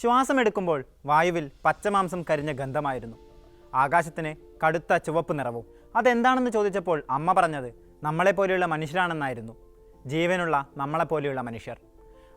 ശ്വാസമെടുക്കുമ്പോൾ വായുവിൽ പച്ചമാംസം കരിഞ്ഞ ഗന്ധമായിരുന്നു. ആകാശത്തിന് കടുത്ത ചുവപ്പ് നിറവും. അതെന്താണെന്ന് ചോദിച്ചപ്പോൾ അമ്മ പറഞ്ഞത് നമ്മളെപ്പോലെയുള്ള മനുഷ്യരാണെന്നായിരുന്നു. ജീവനുള്ള നമ്മളെപ്പോലെയുള്ള മനുഷ്യർ.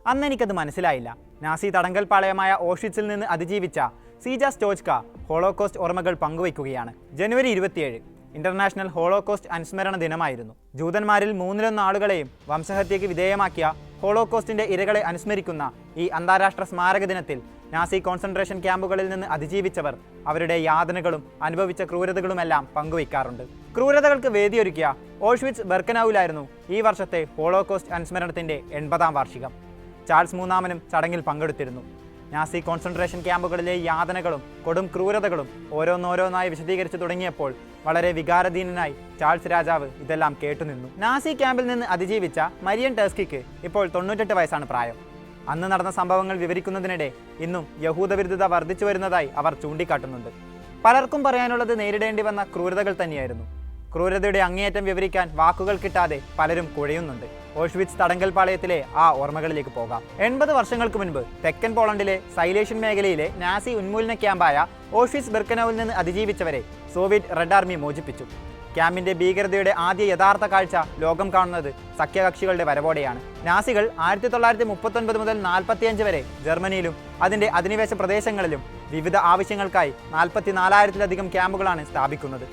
അന്ന് എനിക്കത് മനസ്സിലായില്ല. നാസി തടങ്കൽ പാളയമായ ഓഷിച്ചിൽ നിന്ന് അതിജീവിച്ച സീജ സ്റ്റോജ്ക ഹോളോകോസ്റ്റ് ഓർമ്മകൾ പങ്കുവയ്ക്കുകയാണ്. ജനുവരി ഇരുപത്തിയേഴ്. ഇന്റർനാഷണൽ ഹോളോകോസ്റ്റ് അനുസ്മരണ ദിനമായിരുന്നു. ജൂതന്മാരിൽ മൂന്നിലൊന്ന് ആളുകളെയും വംശഹത്യയ്ക്ക് വിധേയമാക്കിയ ഹോളോകോസ്റ്റിന്റെ ഇരകളെ അനുസ്മരിക്കുന്ന ഈ അന്താരാഷ്ട്ര സ്മാരക ദിനത്തിൽ നാസി കോൺസെൻട്രേഷൻ ക്യാമ്പുകളിൽ നിന്ന് അതിജീവിച്ചവർ അവരുടെ യാതനകളും അനുഭവിച്ച ക്രൂരതകളുമെല്ലാം പങ്കുവയ്ക്കാറുണ്ട്. ക്രൂരതകൾക്ക് വേദിയൊരുക്കിയ ഓഷ്വിറ്റ്സ് ബെർക്കനൌവിലായിരുന്നു ഈ വർഷത്തെ ഹോളോകോസ്റ്റ് അനുസ്മരണത്തിന്റെ എൺപതാം വാർഷികം. ചാൾസ് മൂന്നാമനും ചടങ്ങിൽ പങ്കെടുത്തിരുന്നു. നാസി കോൺസെൻട്രേഷൻ ക്യാമ്പുകളിലെ യാതനകളും കൊടും ക്രൂരതകളും ഓരോന്നോരോന്നായി വിശദീകരിച്ചു തുടങ്ങിയപ്പോൾ വളരെ വികാരധീനനായി ചാൾസ് രാജാവ് ഇതെല്ലാം കേട്ടുനിന്നു നാസി ക്യാമ്പിൽ നിന്ന് അതിജീവിച്ച മരിയൻ ടേസ്കിക്ക് ഇപ്പോൾ തൊണ്ണൂറ്റെട്ട് വയസ്സാണ് പ്രായം. അന്ന് നടന്ന സംഭവങ്ങൾ വിവരിക്കുന്നതിനിടെ ഇന്നും യഹൂദവിരുദ്ധത വർദ്ധിച്ചു വരുന്നതായി അവർ ചൂണ്ടിക്കാട്ടുന്നുണ്ട്. പലർക്കും പറയാനുള്ളത് നേരിടേണ്ടി വന്ന ക്രൂരതകൾ തന്നെയായിരുന്നു. ക്രൂരതയുടെ അങ്ങേയറ്റം വിവരിക്കാൻ വാക്കുകൾ കിട്ടാതെ പലരും കുഴയുന്നുണ്ട്. ഓഷ്വിറ്റ്സ് തടങ്കൽ പാളയത്തിലെ ആ ഓർമ്മകളിലേക്ക് പോകാം. എൺപത് വർഷങ്ങൾക്ക് മുൻപ് തെക്കൻ പോളണ്ടിലെ സൈലേഷ്യൻ മേഖലയിലെ നാസി ഉന്മൂലന ക്യാമ്പായ ഓഷ്വിറ്റ്സ് ബെർക്കനോവിൽ നിന്ന് അതിജീവിച്ചവരെ സോവിയറ്റ് റെഡ് ആർമി മോചിപ്പിച്ചു. ക്യാമ്പിന്റെ ഭീകരതയുടെ ആദ്യ യഥാർത്ഥ കാഴ്ച ലോകം കാണുന്നത് സഖ്യകക്ഷികളുടെ വരവോടെയാണ്. നാസികൾ ആയിരത്തി തൊള്ളായിരത്തി മുപ്പത്തൊൻപത് മുതൽ നാൽപ്പത്തിയഞ്ച് വരെ ജർമ്മനിയിലും അതിന്റെ അധിനിവേശ പ്രദേശങ്ങളിലും വിവിധ ആവശ്യങ്ങൾക്കായി നാൽപ്പത്തിനാലായിരത്തിലധികം ക്യാമ്പുകളാണ് സ്ഥാപിക്കുന്നത്.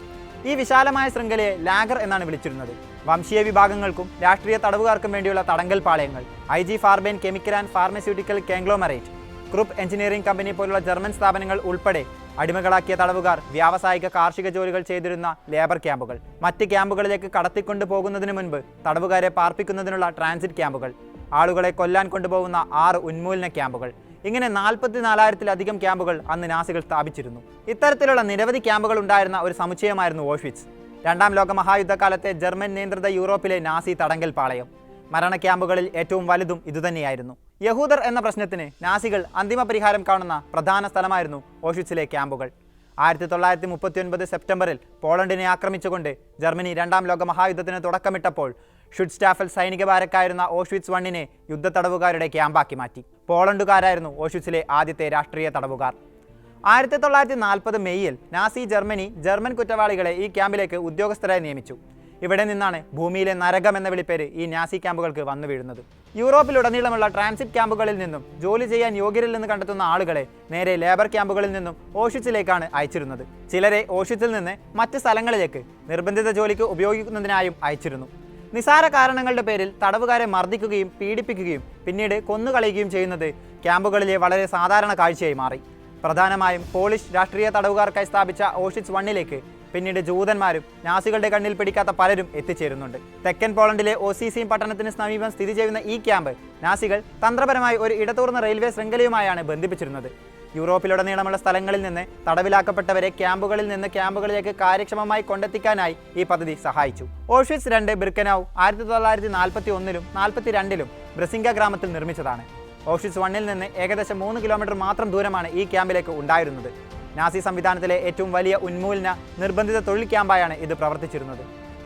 ഈ വിശാലമായ ശൃംഖലയെ ലാഗർ എന്നാണ് വിളിച്ചിരുന്നത്. വംശീയ വിഭാഗങ്ങൾക്കും രാഷ്ട്രീയ തടവുകാർക്കും വേണ്ടിയുള്ള തടങ്കൽ പാളയങ്ങൾ I G Farben chemical and pharmaceutical conglomerate Krupp engineering company പോലുള്ള ജർമ്മൻ സ്ഥാപനങ്ങൾ ഉൾപ്പെടെ അടിമകളാക്കിയ തടവുകാർ വ്യാവസായിക കാർഷിക ജോലികൾ ചെയ്തിരുന്ന ലേബർ ക്യാമ്പുകൾ. മറ്റ് ക്യാമ്പുകളിലേക്ക് കടത്തിക്കൊണ്ടു പോകുന്നതിന് മുൻപ് തടവുകാരെ പാർപ്പിക്കുന്നതിനുള്ള ട്രാൻസിറ്റ് ക്യാമ്പുകൾ ആളുകളെ കൊല്ലാൻ കൊണ്ടുപോകുന്ന ആറ് ഉന്മൂലന ക്യാമ്പുകൾ ഇങ്ങനെ നാൽപ്പത്തി നാലായിരത്തിലധികം ക്യാമ്പുകൾ അന്ന് നാസികൾ സ്ഥാപിച്ചിരുന്നു. ഇത്തരത്തിലുള്ള നിരവധി ക്യാമ്പുകൾ ഉണ്ടായിരുന്ന ഒരു സമുച്ചയമായിരുന്നു ഓഷ്വിറ്റ്സ്. രണ്ടാം ലോക മഹായുദ്ധകാലത്തെ ജർമ്മൻ നിയന്ത്രിത യൂറോപ്പിലെ നാസി തടങ്കൽ പാളയം. മരണ ക്യാമ്പുകളിൽ ഏറ്റവും വലുതും ഇതുതന്നെയായിരുന്നു. യഹൂദർ എന്ന പ്രശ്നത്തിന് നാസികൾ അന്തിമ പരിഹാരം കാണുന്ന പ്രധാന സ്ഥലമായിരുന്നു ഓഷ്വിറ്റ്സിലെ ക്യാമ്പുകൾ. ആയിരത്തി തൊള്ളായിരത്തി മുപ്പത്തി ഒൻപത് സെപ്റ്റംബറിൽ പോളണ്ടിനെ ആക്രമിച്ചുകൊണ്ട് ജർമ്മനി രണ്ടാം ലോക മഹായുദ്ധത്തിന് തുടക്കമിട്ടപ്പോൾ ഷുഡ്സ്റ്റാഫൽ സൈനിക ബാരക്കായിരുന്ന ഓഷ്വിറ്റ്സ് വണ്ണിനെ യുദ്ധ തടവുകാരുടെ ക്യാമ്പാക്കി മാറ്റി. പോളണ്ടുകാരായിരുന്നു ഓഷ്വിറ്റ്സിലെ ആദ്യത്തെ രാഷ്ട്രീയ തടവുകാർ. ആയിരത്തി തൊള്ളായിരത്തി നാൽപ്പത് മെയ്യിൽ നാസി ജർമ്മനി ജർമ്മൻ കുറ്റവാളികളെ ഈ ക്യാമ്പിലേക്ക് ഉദ്യോഗസ്ഥരായി നിയമിച്ചു. ഇവിടെ നിന്നാണ് ഭൂമിയിലെ നരകം എന്ന വിളിപ്പേര് ഈ നാസി ക്യാമ്പുകൾക്ക് വന്നു വീഴുന്നത്. യൂറോപ്പിലുടനീളമുള്ള ട്രാൻസിറ്റ് ക്യാമ്പുകളിൽ നിന്നും ജോലി ചെയ്യാൻ യോഗ്യരിൽ നിന്ന് കണ്ടെത്തുന്ന ആളുകളെ നേരെ ലേബർ ക്യാമ്പുകളിൽ നിന്നും ഓഷിച്ചിലേക്കാണ് അയച്ചിരുന്നത്. ചിലരെ ഓഷിച്ചിൽ നിന്ന് മറ്റ് സ്ഥലങ്ങളിലേക്ക് നിർബന്ധിത ജോലിക്ക് ഉപയോഗിക്കുന്നതിനായും അയച്ചിരുന്നു. നിസാര കാരണങ്ങളുടെ പേരിൽ തടവുകാരെ മർദ്ദിക്കുകയും പീഡിപ്പിക്കുകയും പിന്നീട് കൊന്നുകളയുകയും ചെയ്യുന്നത് ക്യാമ്പുകളിലെ വളരെ സാധാരണ കാഴ്ചയായി മാറി. പ്രധാനമായും പോളിഷ് രാഷ്ട്രീയ തടവുകാർക്കായി സ്ഥാപിച്ച ഓഷിറ്റ്സ് വണ്ണിലേക്ക് പിന്നീട് ജൂതന്മാരും നാസികളുടെ കണ്ണിൽ പിടിക്കാത്ത പലരും എത്തിച്ചേരുന്നുണ്ട്. തെക്കൻ പോളണ്ടിലെ ഒസിസിയും പട്ടണത്തിന് സമീപം സ്ഥിതി ചെയ്യുന്ന ഈ ക്യാമ്പ് നാസികൾ തന്ത്രപരമായി ഒരു ഇടതൂർന്ന റെയിൽവേ ശൃംഖലയുമായാണ് ബന്ധിപ്പിച്ചിരുന്നത്. യൂറോപ്പിലുടനീളമുള്ള സ്ഥലങ്ങളിൽ നിന്ന് തടവിലാക്കപ്പെട്ടവരെ ക്യാമ്പുകളിൽ നിന്ന് ക്യാമ്പുകളിലേക്ക് കാര്യക്ഷമമായി കൊണ്ടെത്തിക്കാനായി ഈ പദ്ധതി സഹായിച്ചു. ഓഷ്വിറ്റ്സ് രണ്ട് ബിർക്കനാവ് ആയിരത്തി തൊള്ളായിരത്തി നാൽപ്പത്തി ഒന്നിലും നാൽപ്പത്തി രണ്ടിലും ബ്രസിംഗ ഗ്രാമത്തിൽ നിർമ്മിച്ചതാണ്. ഓഷ്വിറ്റ്സ് വണ്ണിൽ നിന്ന് ഏകദേശം മൂന്ന് കിലോമീറ്റർ മാത്രം ദൂരമാണ് ഈ ക്യാമ്പിലേക്ക് ഉണ്ടായിരുന്നത്. നാസി സംവിധാനത്തിലെ ഏറ്റവും വലിയ ഉന്മൂലന നിർബന്ധിത തൊഴിൽ ക്യാമ്പായാണ് ഇത് പ്രവർത്തിച്ചിരുന്നത്.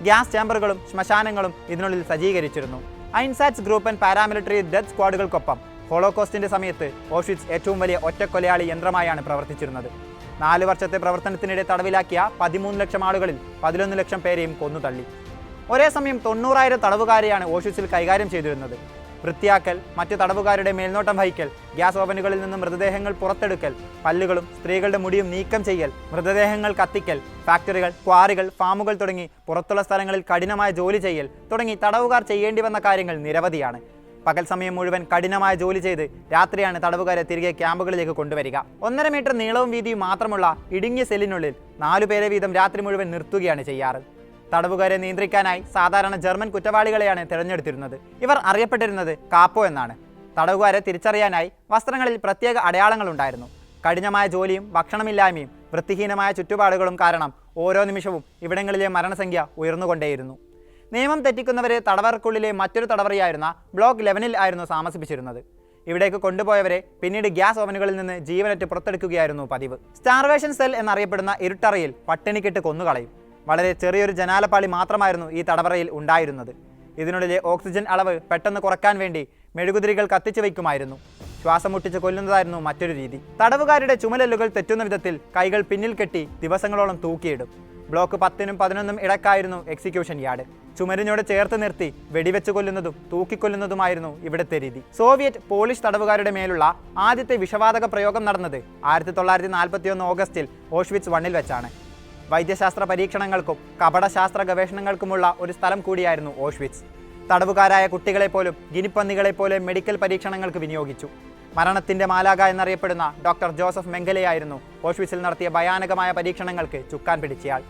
ഗ്യാസ് ചേമ്പറുകളും ശ്മശാനങ്ങളും ഇതിനുള്ളിൽ സജ്ജീകരിച്ചിരുന്നു. Einsatz group and paramilitary death സ്ക്വാഡുകൾക്കൊപ്പം ഹോളോകോസ്റ്റിന്റെ സമയത്ത് ഓഷ്വിറ്റ്സ് ഏറ്റവും വലിയ ഒറ്റക്കൊലയാളി യന്ത്രമായാണ് പ്രവർത്തിച്ചിരുന്നത്. നാല് വർഷത്തെ പ്രവർത്തനത്തിനിടെ തടവിലാക്കിയ പതിമൂന്ന് ലക്ഷം ആളുകളിൽ പതിനൊന്ന് ലക്ഷം പേരെയും കൊന്നു തള്ളി ഒരേ സമയം തൊണ്ണൂറായിരം തടവുകാരെയാണ് ഓഷ്വിറ്റ്സിൽ കൈകാര്യം ചെയ്തിരുന്നത്. വൃത്തിയാക്കൽ മറ്റ് തടവുകാരുടെ മേൽനോട്ടം വഹിക്കൽ ഗ്യാസ് ഓവനുകളിൽ നിന്ന് മൃതദേഹങ്ങൾ പുറത്തെടുക്കൽ പല്ലുകളും സ്ത്രീകളുടെ മുടിയും നീക്കം ചെയ്യൽ മൃതദേഹങ്ങൾ കത്തിക്കൽ ഫാക്ടറികൾ ക്വാറികൾ ഫാമുകൾ തുടങ്ങി പുറത്തുള്ള സ്ഥലങ്ങളിൽ കഠിനമായ ജോലി ചെയ്യൽ തുടങ്ങി തടവുകാർ ചെയ്യേണ്ടി വന്ന കാര്യങ്ങൾ നിരവധിയാണ്. പകൽ സമയം മുഴുവൻ കഠിനമായ ജോലി ചെയ്ത് രാത്രിയാണ് തടവുകാരെ തിരികെ ക്യാമ്പുകളിലേക്ക് കൊണ്ടുവരിക. ഒന്നര മീറ്റർ നീളവും വീതിയും മാത്രമുള്ള ഇടുങ്ങിയ സെല്ലിനുള്ളിൽ നാലുപേരെ വീതം രാത്രി മുഴുവൻ നിർത്തുകയാണ് ചെയ്യാറ്. തടവുകാരെ നിയന്ത്രിക്കാനായി സാധാരണ ജർമ്മൻ കുറ്റവാളികളെയാണ് തിരഞ്ഞെടുത്തിരുന്നത്. ഇവർ അറിയപ്പെട്ടിരുന്നത് കാപ്പോ എന്നാണ്. തടവുകാരെ തിരിച്ചറിയാനായി വസ്ത്രങ്ങളിൽ പ്രത്യേക അടയാളങ്ങളുണ്ടായിരുന്നു കഠിനമായ ജോലിയും ഭക്ഷണമില്ലായ്മയും വൃത്തിഹീനമായ ചുറ്റുപാടുകളും കാരണം ഓരോ നിമിഷവും ഇവിടങ്ങളിലെ മരണസംഖ്യ ഉയർന്നുകൊണ്ടേയിരുന്നു. നിയമം തെറ്റിക്കുന്നവരെ തടവർക്കുള്ളിലെ മറ്റൊരു തടവറയായിരുന്ന ബ്ലോക്ക് ലെവനിൽ ആയിരുന്നു താമസിപ്പിച്ചിരുന്നത്. ഇവിടേക്ക് കൊണ്ടുപോയവരെ പിന്നീട് ഗ്യാസ് ഓവനുകളിൽ നിന്ന് ജീവനറ്റ് പുറത്തെടുക്കുകയായിരുന്നു പതിവ്. സ്റ്റാർവേഷൻ സെൽ എന്നറിയപ്പെടുന്ന ഇരുട്ടറയിൽ പട്ടിണിക്കിട്ട് കൊന്നുകളയും. വളരെ ചെറിയൊരു ജനാലപ്പാളി മാത്രമായിരുന്നു ഈ തടവറയിൽ ഉണ്ടായിരുന്നത്. ഇതിനുള്ളിലെ ഓക്സിജൻ അളവ് പെട്ടെന്ന് കുറയ്ക്കാൻ വേണ്ടി മെഴുകുതിരികൾ കത്തിച്ചു വയ്ക്കുമായിരുന്നു. ശ്വാസം മുട്ടിച്ച് കൊല്ലുന്നതായിരുന്നു മറ്റൊരു രീതി. തടവുകാരുടെ ചുമലല്ലുകൾ തെറ്റുന്ന വിധത്തിൽ കൈകൾ പിന്നിൽ കെട്ടി ദിവസങ്ങളോളം തൂക്കിയിടും. ബ്ലോക്ക് പത്തിനും പതിനൊന്നും ഇടക്കായിരുന്നു എക്സിക്യൂഷൻ യാർഡ്. ചുമരിനോട് ചേർത്ത് നിർത്തി വെടിവെച്ച് കൊല്ലുന്നതും തൂക്കിക്കൊല്ലുന്നതുമായിരുന്നു ഇവിടുത്തെ രീതി. സോവിയറ്റ് പോളിഷ് തടവുകാരുടെ മേലുള്ള ആദ്യത്തെ വിഷവാതക പ്രയോഗം നടന്നത് ആയിരത്തി തൊള്ളായിരത്തി ഓഗസ്റ്റിൽ ഓഷ്വിറ്റ്സ് വണ്ണിൽ വെച്ചാണ്. വൈദ്യശാസ്ത്ര പരീക്ഷണങ്ങൾക്കും കപടശാസ്ത്ര ഗവേഷണങ്ങൾക്കുമുള്ള ഒരു സ്ഥലം കൂടിയായിരുന്നു ഓഷ്വിറ്റ്സ്. തടവുകാരായ കുട്ടികളെ പോലും ഗിനിപ്പന്നികളെ പോലെ മെഡിക്കൽ പരീക്ഷണങ്ങൾക്ക് വിനിയോഗിച്ചു. മരണത്തിന്റെ മാലാക എന്നറിയപ്പെടുന്ന ഡോക്ടർ ജോസഫ് മെങ്കലയായിരുന്നു ഓഷ്വിറ്റ്സിൽ നടത്തിയ ഭയാനകമായ പരീക്ഷണങ്ങൾക്ക് ചുക്കാൻ പിടിച്ചയാൾ.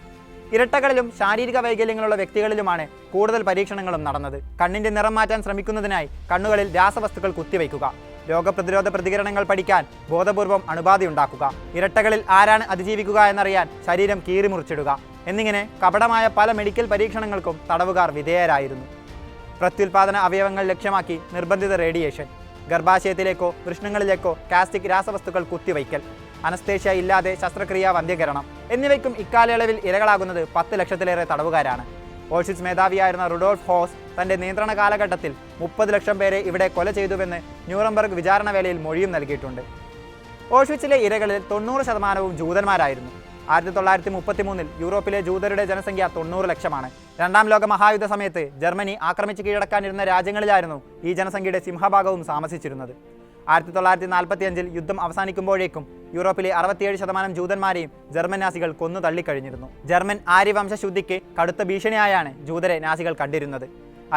ഇരട്ടകളിലും ശാരീരിക വൈകല്യങ്ങളുള്ള വ്യക്തികളിലുമാണ് കൂടുതൽ പരീക്ഷണങ്ങളും നടന്നത്. കണ്ണിന്റെ നിറം മാറ്റാൻ ശ്രമിക്കുന്നതിനായി കണ്ണുകളിൽ രാസവസ്തുക്കൾ കുത്തിവയ്ക്കുക. രോഗപ്രതിരോധ പ്രതികരണങ്ങൾ പഠിക്കാൻ ബോധപൂർവം അണുബാധയുണ്ടാക്കുക ഇരട്ടകളിൽ ആരാണ് അതിജീവിക്കുക എന്നറിയാൻ ശരീരം കീറിമുറിച്ചിടുക എന്നിങ്ങനെ കപടമായ പല മെഡിക്കൽ പരീക്ഷണങ്ങൾക്കും തടവുകാർ വിധേയരായിരുന്നു. പ്രത്യുൽപാദന അവയവങ്ങൾ ലക്ഷ്യമാക്കി നിർബന്ധിത റേഡിയേഷൻ. ഗർഭാശയത്തിലേക്കോ വൃഷ്ണങ്ങളിലേക്കോ കാസ്റ്റിക് രാസവസ്തുക്കൾ കുത്തിവയ്ക്കൽ. അനസ്തേഷ്യ ഇല്ലാതെ ശസ്ത്രക്രിയ വന്ധ്യകരണം എന്നിവയ്ക്കും ഇക്കാലയളവിൽ ഇരകളാകുന്നത് പത്ത് ലക്ഷത്തിലേറെ തടവുകാരാണ്. ഓൾഷിറ്റ്സ് മേധാവിയായിരുന്ന റുഡോൾഫ് ഹോസ് തന്റെ നിയന്ത്രണ കാലഘട്ടത്തിൽ മുപ്പത് ലക്ഷം പേരെ ഇവിടെ കൊല ചെയ്തുവെന്ന് ന്യൂറംബർഗ് വിചാരണ വേളയിൽ മൊഴിയും നൽകിയിട്ടുണ്ട്. ഓഷ്വിറ്റ്സിലെ ഇരകളിൽ തൊണ്ണൂറ് ശതമാനവും ജൂതന്മാരായിരുന്നു. ആയിരത്തി തൊള്ളായിരത്തി മുപ്പത്തി മൂന്നിൽ യൂറോപ്പിലെ ജൂതരുടെ ജനസംഖ്യ തൊണ്ണൂറ് ലക്ഷമാണ്. രണ്ടാം ലോക മഹായുദ്ധ സമയത്ത് ജർമ്മനി ആക്രമിച്ച് കീഴടക്കാനിരുന്ന രാജ്യങ്ങളിലായിരുന്നു ഈ ജനസംഖ്യയുടെ സിംഹഭാഗവും താമസിച്ചിരുന്നത്. ആയിരത്തി തൊള്ളായിരത്തി നാൽപ്പത്തി അഞ്ചിൽ യുദ്ധം അവസാനിക്കുമ്പോഴേക്കും യൂറോപ്പിലെ അറുപത്തിയേഴ് ശതമാനം ജൂതന്മാരെയും ജർമ്മൻ നാസികൾ കൊന്നു തള്ളിക്കഴിഞ്ഞിരുന്നു. ജർമ്മൻ ആര്യവംശശുദ്ധിക്ക് കടുത്ത ഭീഷണിയായാണ് ജൂതരെ നാസികൾ കണ്ടിരുന്നത്.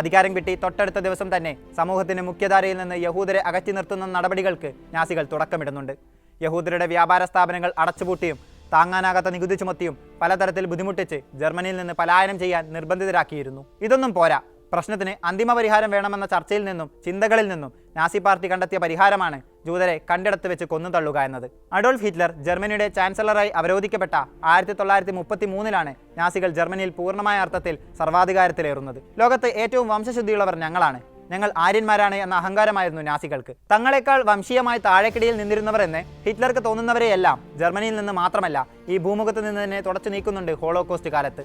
അധികാരം കിട്ടി തൊട്ടടുത്ത ദിവസം തന്നെ സമൂഹത്തിന് മുഖ്യധാരയിൽ നിന്ന് യഹൂദരെ അകറ്റി നിർത്തുന്ന നടപടികൾക്ക് നാസികൾ തുടക്കമിടുന്നുണ്ട്. യഹൂദരുടെ വ്യാപാര സ്ഥാപനങ്ങൾ അടച്ചുപൂട്ടിയും താങ്ങാനാകാത്ത നികുതി ചുമത്തിയും പലതരത്തിൽ ബുദ്ധിമുട്ടിച്ച് ജർമ്മനിയിൽ നിന്ന് പലായനം ചെയ്യാൻ നിർബന്ധിതരാക്കിയിരുന്നു. ഇതൊന്നും പോരാ. പ്രശ്നത്തിന് അന്തിമ പരിഹാരം വേണമെന്ന ചർച്ചയിൽ നിന്നും ചിന്തകളിൽ നിന്നും നാസി പാർട്ടി കണ്ടെത്തിയ പരിഹാരമാണ് ജൂതരെ കണ്ടെടുത്ത് വെച്ച് കൊന്നു തള്ളുക എന്നത്. അഡോൾഫ് ഹിറ്റ്ലർ ജർമ്മനിയുടെ ചാൻസലറായി അവരോധിക്കപ്പെട്ട ആയിരത്തി തൊള്ളായിരത്തി മുപ്പത്തി മൂന്നിലാണ് നാസികൾ ജർമ്മനിയിൽ പൂർണമായ അർത്ഥത്തിൽ സർവാധികാരത്തിലേറുന്നത്. ലോകത്ത് ഏറ്റവും വംശശുദ്ധിയുള്ളവർ ഞങ്ങളാണ്. ഞങ്ങൾ ആര്യന്മാരാണ് എന്ന അഹങ്കാരമായിരുന്നു നാസികൾക്ക്. തങ്ങളെക്കാൾ വംശീയമായി താഴെക്കിടയിൽ നിന്നിരുന്നവർ എന്ന് ഹിറ്റ്ലർക്ക് തോന്നുന്നവരെയെല്ലാം ജർമ്മനിയിൽ നിന്ന് മാത്രമല്ല ഈ ഭൂമുഖത്ത് നിന്ന് തന്നെ തുടച്ചു നീക്കുന്നുണ്ട് ഹോളോകോസ്റ്റ് കാലത്ത്.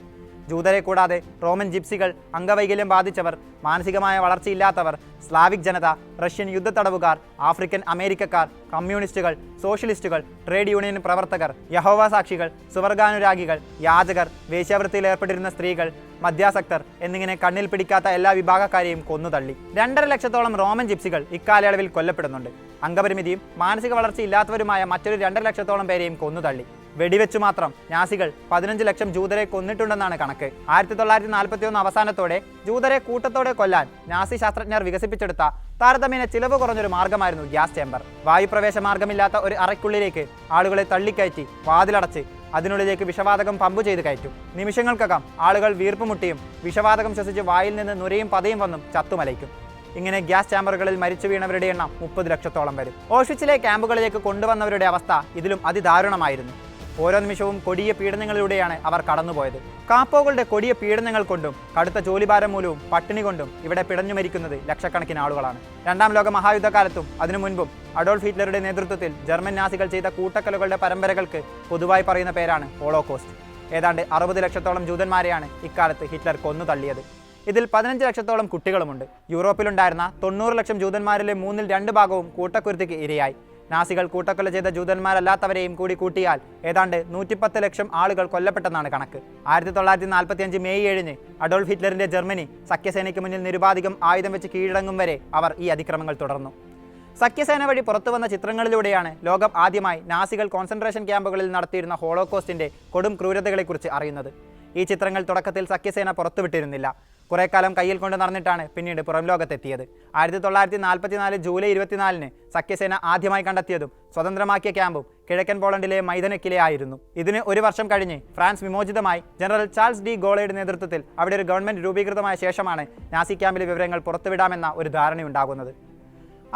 ജൂതരെ കൂടാതെ റോമൻ ജിപ്സികൾ അംഗവൈകല്യം ബാധിച്ചവർ മാനസികമായ വളർച്ചയില്ലാത്തവർ സ്ലാവിക് ജനത റഷ്യൻ യുദ്ധത്തടവുകാർ ആഫ്രിക്കൻ അമേരിക്കക്കാർ കമ്മ്യൂണിസ്റ്റുകൾ സോഷ്യലിസ്റ്റുകൾ ട്രേഡ് യൂണിയൻ പ്രവർത്തകർ യഹോവ സാക്ഷികൾ സുവർഗാനുരാഗികൾ യാചകർ വേശ്യാവൃത്തിയിൽ ഏർപ്പെട്ടിരുന്ന സ്ത്രീകൾ മദ്യാസക്തർ എന്നിങ്ങനെ കണ്ണിൽ പിടിക്കാത്ത എല്ലാ വിഭാഗക്കാരെയും കൊന്നുതള്ളി. രണ്ടര ലക്ഷത്തോളം റോമൻ ജിപ്സികൾ ഇക്കാലയളവിൽ കൊല്ലപ്പെടുന്നുണ്ട്. അംഗപരിമിതിയും മാനസിക വളർച്ചയില്ലാത്തവരുമായ മറ്റൊരു രണ്ടര ലക്ഷത്തോളം പേരെയും കൊന്നുതള്ളി. വെടിവെച്ചു മാത്രം നാസികൾ പതിനഞ്ച് ലക്ഷം ജൂതരെ കൊന്നിട്ടുണ്ടെന്നാണ് കണക്ക്. ആയിരത്തി തൊള്ളായിരത്തി നാൽപ്പത്തി ഒന്ന് അവസാനത്തോടെ ജൂതരെ കൂട്ടത്തോടെ കൊല്ലാൻ നാസി ശാസ്ത്രജ്ഞർ വികസിപ്പിച്ചെടുത്ത താരതമ്യേന ചിലവ് കുറഞ്ഞൊരു മാർഗമായിരുന്നു ഗ്യാസ് ചേമ്പർ വായുപ്രവേശ മാർഗമില്ലാത്ത ഒരു അറയ്ക്കുള്ളിലേക്ക് ആളുകളെ തള്ളിക്കയറ്റി വാതിലടച്ച് അതിനുള്ളിലേക്ക് വിഷവാതകം പമ്പ് ചെയ്ത് കയറ്റും. നിമിഷങ്ങൾക്കകം ആളുകൾ വീർപ്പുമുട്ടിയും വിഷവാതകം ശ്വസിച്ച് വായിൽ നിന്ന് നുരയും പതയും വന്നും ചത്തുമലയ്ക്കും. ഇങ്ങനെ ഗ്യാസ് ചാമ്പറുകളിൽ മരിച്ചു വീണവരുടെ എണ്ണം മുപ്പത് ലക്ഷത്തോളം വരും. ഓഷിച്ചിലെ ക്യാമ്പുകളിലേക്ക് കൊണ്ടുവന്നവരുടെ അവസ്ഥ ഇതിലും അതിദാരുണമായിരുന്നു. ഓരോ നിമിഷവും കൊടിയ പീഡനങ്ങളിലൂടെയാണ് അവർ കടന്നുപോയത്. കാപ്പോകളുടെ കൊടിയ പീഡനങ്ങൾ കൊണ്ടും കടുത്ത ജോലിഭാരം മൂലവും പട്ടിണി കൊണ്ടും ഇവിടെ പിടഞ്ഞു മരിക്കുന്നത് ലക്ഷക്കണക്കിന് ആളുകളാണ്. രണ്ടാം ലോക മഹായുദ്ധകാലത്തും അതിനു മുൻപും അഡോൾഫ് ഹിറ്റ്ലറുടെ നേതൃത്വത്തിൽ ജർമ്മൻ നാസികൾ ചെയ്ത കൂട്ടക്കലുകളുടെ പരമ്പരകൾക്ക് പൊതുവായി പറയുന്ന പേരാണ് ഹോളോകോസ്റ്റ്. ഏതാണ്ട് അറുപത് ലക്ഷത്തോളം ജൂതന്മാരെയാണ് ഇക്കാലത്ത് ഹിറ്റ്ലർ കൊന്നു തള്ളിയത്. ഇതിൽ പതിനഞ്ച് ലക്ഷത്തോളം കുട്ടികളുമുണ്ട്. യൂറോപ്പിലുണ്ടായിരുന്ന തൊണ്ണൂറ് ലക്ഷം ജൂതന്മാരിലെ മൂന്നിൽ രണ്ട് ഭാഗവും കൂട്ടക്കുരുത്തിക്ക് ഇരയായി. നാസികൾ കൂട്ടക്കൊല ചെയ്ത ജൂതന്മാരല്ലാത്തവരെയും കൂടി കൂട്ടിയാൽ ഏതാണ്ട് നൂറ്റിപ്പത്ത് ലക്ഷം ആളുകൾ കൊല്ലപ്പെട്ടെന്നാണ് കണക്ക്. ആയിരത്തി തൊള്ളായിരത്തി നാൽപ്പത്തി അഞ്ച് മെയ് ഏഴിന് അഡോൾഫ് ഹിറ്റ്ലറിന്റെ ജർമ്മനി സഖ്യസേനയ്ക്ക് മുന്നിൽ നിരുപാധികം ആയുധം വെച്ച് കീഴടങ്ങും വരെ അവർ ഈ അതിക്രമങ്ങൾ തുടർന്നു. സഖ്യസേന വഴി പുറത്തുവന്ന ചിത്രങ്ങളിലൂടെയാണ് ലോകം ആദ്യമായി നാസികൾ കോൺസെൻട്രേഷൻ ക്യാമ്പുകളിൽ നടത്തിയിരുന്ന ഹോളോകോസ്റ്റിന്റെ കൊടും ക്രൂരതകളെക്കുറിച്ച് അറിയുന്നത്. ഈ ചിത്രങ്ങൾ തുടക്കത്തിൽ സഖ്യസേന പുറത്തുവിട്ടിരുന്നില്ല. കുറെ കാലം കയ്യിൽ കൊണ്ട് നടന്നിട്ടാണ് പിന്നീട് പുറം ലോകത്തെത്തിയത്. ആയിരത്തി തൊള്ളായിരത്തി നാൽപ്പത്തിനാല് ജൂലൈ ഇരുപത്തിനാലിന് സഖ്യസേന ആദ്യമായി കണ്ടെത്തിയതും സ്വതന്ത്രമാക്കിയ ക്യാമ്പും കിഴക്കൻ പോളണ്ടിലെ മൈതനക്കിലെ ആയിരുന്നു. ഇതിന് ഒരു വർഷം കഴിഞ്ഞ് ഫ്രാൻസ് വിമോചിതമായി ജനറൽ ചാൾസ് ഡി ഗോളയുടെ നേതൃത്വത്തിൽ അവിടെ ഒരു ഗവൺമെന്റ് രൂപീകൃതമായ ശേഷമാണ് നാസി ക്യാമ്പിലെ വിവരങ്ങൾ പുറത്തുവിടാമെന്ന ഒരു ധാരണയുണ്ടാകുന്നത്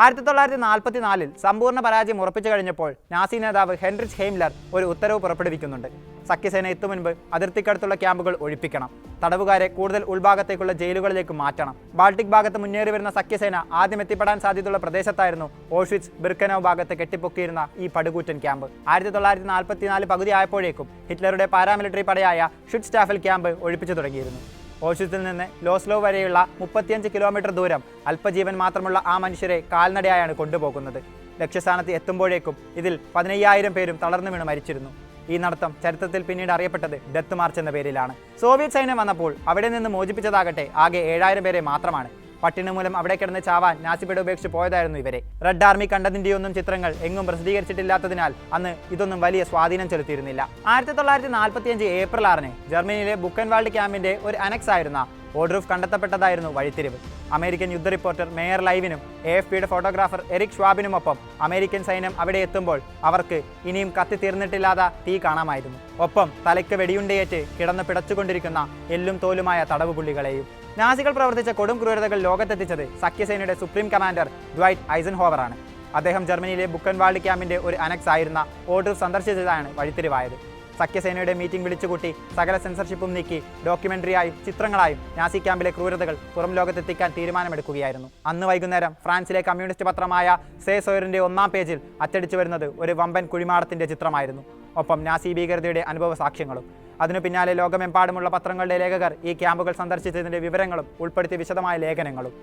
ആയിരത്തി തൊള്ളായിരത്തി നാൽപ്പത്തി നാലിൽ സമ്പൂർണ പരാജയം ഉറപ്പിച്ചു കഴിഞ്ഞപ്പോൾ നാസി നേതാവ് ഹെൻറിച്ച് ഹെയിംലർ ഒരു ഉത്തരവ് പുറപ്പെടുവിക്കുന്നുണ്ട്. സഖ്യസേന എത്തും മുൻപ് അതിർത്തിക്കടുത്തുള്ള ക്യാമ്പുകൾ ഒഴിപ്പിക്കണം. തടവുകാരെ കൂടുതൽ ഉൾഭാഗത്തേക്കുള്ള ജയിലുകളിലേക്ക് മാറ്റണം. ബാൾട്ടിക് ഭാഗത്ത് മുന്നേറി വരുന്ന സഖ്യസേന ആദ്യം എത്തിപ്പെടാൻ സാധ്യതയുള്ള പ്രദേശത്തായിരുന്നു ഓഷ്വിറ്റ്സ് ബിർക്കനോ ഭാഗത്ത് കെട്ടിപ്പൊക്കിയിരുന്ന ഈ പടുകൂറ്റൻ ക്യാമ്പ്. ആയിരത്തി തൊള്ളായിരത്തി നാൽപ്പത്തിനാല് പകുതി ആയപ്പോഴേക്കും ഹിറ്റ്ലറുടെ പാരാമിലിറ്ററി പടയായ ഷുഡ് സ്റ്റാഫിൽ ക്യാമ്പ് ഒഴിപ്പിച്ചു തുടങ്ങിയിരുന്നു. ഓഷ്വിറ്റ്സിൽ നിന്ന് ലോസ്ലോ വരെയുള്ള മുപ്പത്തിയഞ്ച് കിലോമീറ്റർ ദൂരം അല്പജീവൻ മാത്രമുള്ള ആ മനുഷ്യരെ കാൽനടയായാണ് കൊണ്ടുപോകുന്നത്. ലക്ഷ്യസ്ഥാനത്ത് എത്തുമ്പോഴേക്കും ഇതിൽ പതിനയ്യായിരം പേരും തളർന്നു വീണ് മരിച്ചിരുന്നു. ഈ നടത്തം ചരിത്രത്തിൽ പിന്നീട് അറിയപ്പെട്ടത് ഡെത്ത് മാർച്ച് എന്ന പേരിലാണ്. സോവിയറ്റ് സൈന്യം വന്നപ്പോൾ അവിടെ നിന്ന് മോചിപ്പിച്ചതാകട്ടെ ആകെ ഏഴായിരം പേരെ മാത്രമാണ്. പട്ടിണി മൂലം അവിടെ കിടന്ന് ചാവാൻ നാസിബിയുടെ ഉപേക്ഷിച്ച് പോയതായിരുന്നു ഇവരെ. റെഡ് ആർമി കണ്ടതിന്റെയൊന്നും ചിത്രങ്ങൾ എങ്ങും പ്രസിദ്ധീകരിച്ചിട്ടില്ലാത്തതിനാൽ അന്ന് ഇതൊന്നും വലിയ സ്വാധീനം ചെലുത്തിയിരുന്നില്ല. ആയിരത്തി തൊള്ളായിരത്തി നാൽപ്പത്തിയഞ്ച് ഏപ്രിൽ ആറിന് ജർമ്മനിയിലെ ബുക്കൻവാൾഡ് ക്യാമ്പിന്റെ ഒരു അനക്സ് ആയിരുന്ന ഓഡ്രൂഫ് കണ്ടെത്തപ്പെട്ടതായിരുന്നു വഴിത്തിരിവ്. അമേരിക്കൻ യുദ്ധ റിപ്പോർട്ടർ മേയർ ലൈവിനും എ എഫ് പിയുടെ ഫോട്ടോഗ്രാഫർ എറിക് ഷ്വാബിനുമൊപ്പം അമേരിക്കൻ സൈന്യം അവിടെ എത്തുമ്പോൾ അവർക്ക് ഇനിയും കത്തി തീർന്നിട്ടില്ലാത്ത തീ കാണാമായിരുന്നു. ഒപ്പം തലയ്ക്ക് വെടിയുണ്ടയേറ്റ് കിടന്ന് പിടച്ചുകൊണ്ടിരിക്കുന്ന എല്ലും തോലുമായ തടവുപുള്ളികളെയും. നാസികൾ പ്രവർത്തിച്ച കൊടും ക്രൂരതകൾ ലോകത്തെത്തിച്ചത് സഖ്യസേനയുടെ സുപ്രീം കമാൻഡർ ഡ്വൈറ്റ് ഐസൻഹോവറാണ്. അദ്ദേഹം ജർമ്മനിയിലെ ബുക്കൻവാൾഡ് ക്യാമ്പിന്റെ ഒരു അനക്സ് ആയിരുന്ന ഓർഡർ സന്ദർശിച്ചതാണ് വഴിത്തിരിവായത്. സഖ്യസേനയുടെ മീറ്റിംഗ് വിളിച്ചുകൂട്ടി സകല സെൻസർഷിപ്പും നീക്കി ഡോക്യുമെന്ററിയായും ചിത്രങ്ങളായും നാസി ക്യാമ്പിലെ ക്രൂരതകൾ പുറം ലോകത്തെത്തിക്കാൻ തീരുമാനമെടുക്കുകയായിരുന്നു. അന്ന് വൈകുന്നേരം ഫ്രാൻസിലെ കമ്മ്യൂണിസ്റ്റ് പത്രമായ സേ സോയറിന്റെ ഒന്നാം പേജിൽ അച്ചടിച്ചു വരുന്നത് ഒരു വമ്പൻ കുഴിമാടത്തിന്റെ ചിത്രമായിരുന്നു. ഒപ്പം നാസി ഭീകരതയുടെ അനുഭവ സാക്ഷ്യങ്ങളും. അതിനു പിന്നാലെ ലോകമെമ്പാടുമുള്ള പത്രങ്ങളുടെ ലേഖകർ ഈ ക്യാമ്പുകൾ സന്ദർശിച്ചതിന്റെ വിവരങ്ങളും ഉൾപ്പെടുത്തി വിശദമായ ലേഖനങ്ങളും.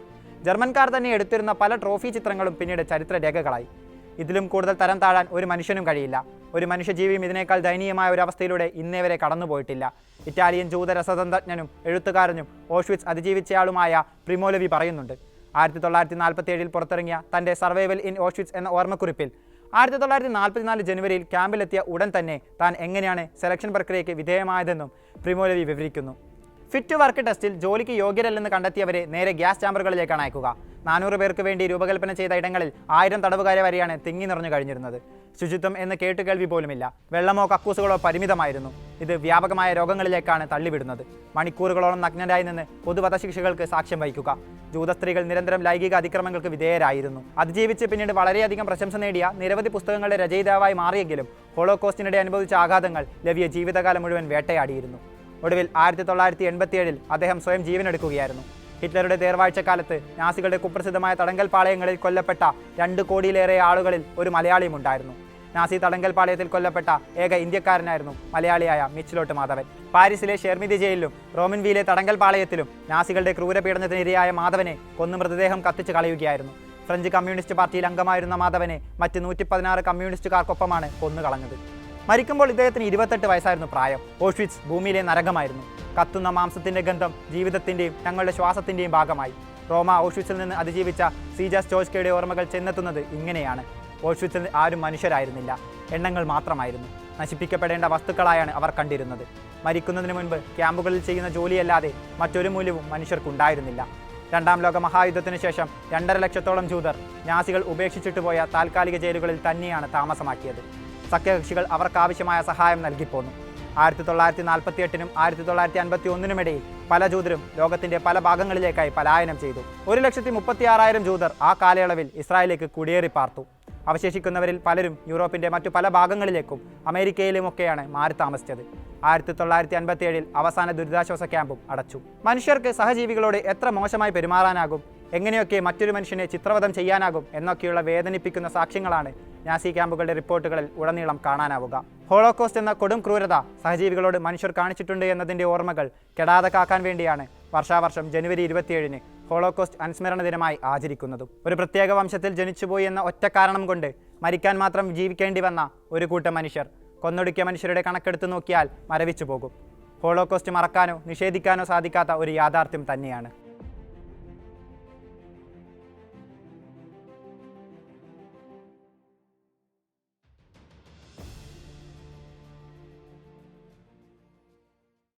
ജർമ്മൻകാർ തന്നെ എടുത്തിരുന്ന പല ട്രോഫി ചിത്രങ്ങളും പിന്നീട് ചരിത്ര രേഖകളായി ഇതിലും കൂടുതൽ തരം താഴാൻ ഒരു മനുഷ്യനും കഴിയില്ല. ഒരു മനുഷ്യജീവിയും ഇതിനേക്കാൾ ദയനീയമായ ഒരു അവസ്ഥയിലൂടെ ഇന്നേ വരെ കടന്നുപോയിട്ടില്ല ഇറ്റാലിയൻ ജൂതരസതന്ത്രജ്ഞനും എഴുത്തുകാരനും ഓഷ്വിറ്റ്സ് അതിജീവിച്ചയാളുമായ പ്രിമോലവി പറയുന്നുണ്ട്. ആയിരത്തി തൊള്ളായിരത്തി നാൽപ്പത്തി ഏഴിൽ പുറത്തിറങ്ങിയ തന്റെ സർവൈവൽ ഇൻ ഓഷ്വിറ്റ്സ് എന്ന ഓർമ്മക്കുറിപ്പിൽ ആയിരത്തി തൊള്ളായിരത്തി നാൽപ്പത്തിനാല് ജനുവരിയിൽ ക്യാമ്പിലെത്തിയ ഉടൻ തന്നെ താൻ എങ്ങനെയാണ് സെലക്ഷൻ പ്രക്രിയയ്ക്ക് വിധേയമായതെന്നും പ്രിമോലവി വിവരിക്കുന്നു. ഫിറ്റ് വർക്ക് ടെസ്റ്റിൽ ജോലിക്ക് യോഗ്യരല്ലെന്ന് കണ്ടെത്തിയവരെ നേരെ ഗ്യാസ് ചാമ്പറുകളിലേക്കാണ് അയക്കുക. നാനൂറ് പേർക്ക് വേണ്ടി രൂപകൽപ്പന ചെയ്ത ഇടങ്ങളിൽ ആയിരം തടവുകാരെ വരെയാണ് തിങ്ങി നിറഞ്ഞു കഴിഞ്ഞിരുന്നത്. ശുചിത്വം എന്ന് കേട്ടുകേൾവി പോലുമില്ല. വെള്ളമോ കക്കൂസുകളോ പരിമിതമായിരുന്നു. ഇത് വ്യാപകമായ രോഗങ്ങളിലേക്കാണ് തള്ളിവിടുന്നത്. മണിക്കൂറുകളോളം നഗ്നരായി നിന്ന് പൊതുവധശിക്ഷകൾക്ക് സാക്ഷ്യം വഹിക്കുക. ജൂത സ്ത്രീകൾ നിരന്തരം ലൈംഗിക അതിക്രമങ്ങൾക്ക് വിധേയരായിരുന്നു. അതിജീവിച്ച് പിന്നീട് വളരെയധികം പ്രശംസ നേടിയ നിരവധി പുസ്തകങ്ങളുടെ രചയിതാവായി മാറിയെങ്കിലും ഹോളോകോസ്റ്റിനിടെ അനുഭവിച്ച ആഘാതങ്ങൾ ലവിയ ജീവിതകാലം മുഴുവൻ വേട്ടയാടിയിരുന്നു. ഒടുവിൽ ആയിരത്തി തൊള്ളായിരത്തി എൺപത്തിയേഴിൽ അദ്ദേഹം സ്വയം ജീവനെടുക്കുകയായിരുന്നു. ഹിറ്റ്ലറുടെ തേർവാഴ്ചക്കാലത്ത് നാസികളുടെ കുപ്രസിദ്ധമായ തടങ്കൽ പാളയങ്ങളിൽ കൊല്ലപ്പെട്ട രണ്ട് കോടിയിലേറെ ആളുകളിൽ ഒരു മലയാളിയും ഉണ്ടായിരുന്നു. നാസി തടങ്കൽ പാളയത്തിൽ കൊല്ലപ്പെട്ട ഏക ഇന്ത്യക്കാരനായിരുന്നു മലയാളിയായ മിച്ചിലോട്ട് മാധവൻ. പാരീസിലെ ഷെർമിതി ജയിലിലും റോമിൻവിയിലെ തടങ്കൽ പാളയത്തിലും നാസികളുടെ ക്രൂരപീഡനത്തിനിരയായ മാധവനെ കൊന്നു മൃതദേഹം കത്തിച്ചു കളയുകയായിരുന്നു. ഫ്രഞ്ച് കമ്മ്യൂണിസ്റ്റ് പാർട്ടിയിൽ അംഗമായിരുന്ന മാധവനെ മറ്റ് നൂറ്റി പതിനാറ് കമ്മ്യൂണിസ്റ്റുകാർക്കൊപ്പമാണ് കൊന്നുകളഞ്ഞത്. മരിക്കുമ്പോൾ ഇദ്ദേഹത്തിന് ഇരുപത്തെട്ട് വയസ്സായിരുന്നു പ്രായം. ഓഷ്വിറ്റ്സ് ഭൂമിയിലെ നരകമായിരുന്നു. കത്തുന്ന മാംസത്തിന്റെ ഗന്ധം ജീവിതത്തിന്റെയും ഞങ്ങളുടെ ശ്വാസത്തിന്റെയും ഭാഗമായി. റോമ ഓഷ്വിറ്റ്സിൽ നിന്ന് അതിജീവിച്ച സീജ ചോസ്കയുടെ ഓർമ്മകൾ ചെന്നെത്തുന്നത് ഇങ്ങനെയാണ്. ഓഷ്വിറ്റ്സിൽ ആരും മനുഷ്യരായിരുന്നില്ല. എണ്ണങ്ങൾ മാത്രമായിരുന്നു. നശിപ്പിക്കപ്പെടേണ്ട വസ്തുക്കളായാണ് അവർ കണ്ടിരുന്നത്. മരിക്കുന്നതിന് മുൻപ് ക്യാമ്പുകളിൽ ചെയ്യുന്ന ജോലിയല്ലാതെ മറ്റൊരു മൂല്യവും മനുഷ്യർക്കുണ്ടായിരുന്നില്ല. രണ്ടാം ലോക മഹായുദ്ധത്തിന് ശേഷം രണ്ടര ലക്ഷത്തോളം ജൂതർ നാസികൾ ഉപേക്ഷിച്ചിട്ട് പോയ താൽക്കാലിക ജയിലുകളിൽ തന്നെയാണ് താമസമാക്കിയത്. സഖ്യകക്ഷികൾ അവർക്കാവശ്യമായ സഹായം നൽകിപ്പോന്നു. ആയിരത്തി തൊള്ളായിരത്തി നാൽപ്പത്തി എട്ടിനും ആയിരത്തി തൊള്ളായിരത്തി അൻപത്തി ഒന്നിനുമിടയിൽ പല ജൂതരും ലോകത്തിന്റെ പല ഭാഗങ്ങളിലേക്കായി പലായനം ചെയ്തു. ഒരു ലക്ഷത്തി മുപ്പത്തി ആറായിരം ജൂതർ ആ കാലയളവിൽ ഇസ്രായേലിലേക്ക് കുടിയേറി പാർത്തു. അവശേഷിക്കുന്നവരിൽ പലരും യൂറോപ്പിന്റെ മറ്റു പല ഭാഗങ്ങളിലേക്കും അമേരിക്കയിലുമൊക്കെയാണ് മാറി താമസിച്ചത്. ആയിരത്തി തൊള്ളായിരത്തി അൻപത്തി ഏഴിൽ അവസാന ദുരിതാശ്വാസ ക്യാമ്പും അടച്ചു. മനുഷ്യർക്ക് സഹജീവികളോട് എത്ര മോശമായി പെരുമാറാനാകും? എങ്ങനെയൊക്കെ മറ്റൊരു മനുഷ്യനെ ചിത്രവധം ചെയ്യാനാകും എന്നൊക്കെയുള്ള വേദനിപ്പിക്കുന്ന സാക്ഷ്യങ്ങളാണ് നാസി ക്യാമ്പുകളുടെ റിപ്പോർട്ടുകളിൽ ഉടനീളം കാണാനാവുക. ഹോളോകോസ്റ്റ് എന്ന കൊടും ക്രൂരത സഹജീവികളോട് മനുഷ്യർ കാണിച്ചിട്ടുണ്ട് എന്നതിന്റെ ഓർമ്മകൾ കെടാതെ കാക്കാൻ വേണ്ടിയാണ് വർഷാവർഷം ജനുവരി ഇരുപത്തിയേഴിന് ഹോളോകോസ്റ്റ് അനുസ്മരണ ദിനമായി ആചരിക്കുന്നതും. ഒരു പ്രത്യേക വംശത്തിൽ ജനിച്ചുപോയി എന്ന ഒറ്റ കാരണം കൊണ്ട് മരിക്കാൻ മാത്രം ജീവിക്കേണ്ടി വന്ന ഒരു കൂട്ടം മനുഷ്യർ കൊന്നൊടുക്കിയ മനുഷ്യരുടെ കണക്കെടുത്ത് നോക്കിയാൽ മരവിച്ചു പോകും. ഹോളോകോസ്റ്റ് മറക്കാനോ നിഷേധിക്കാനോ സാധിക്കാത്ത ഒരു യാഥാർത്ഥ്യം തന്നെയാണ്.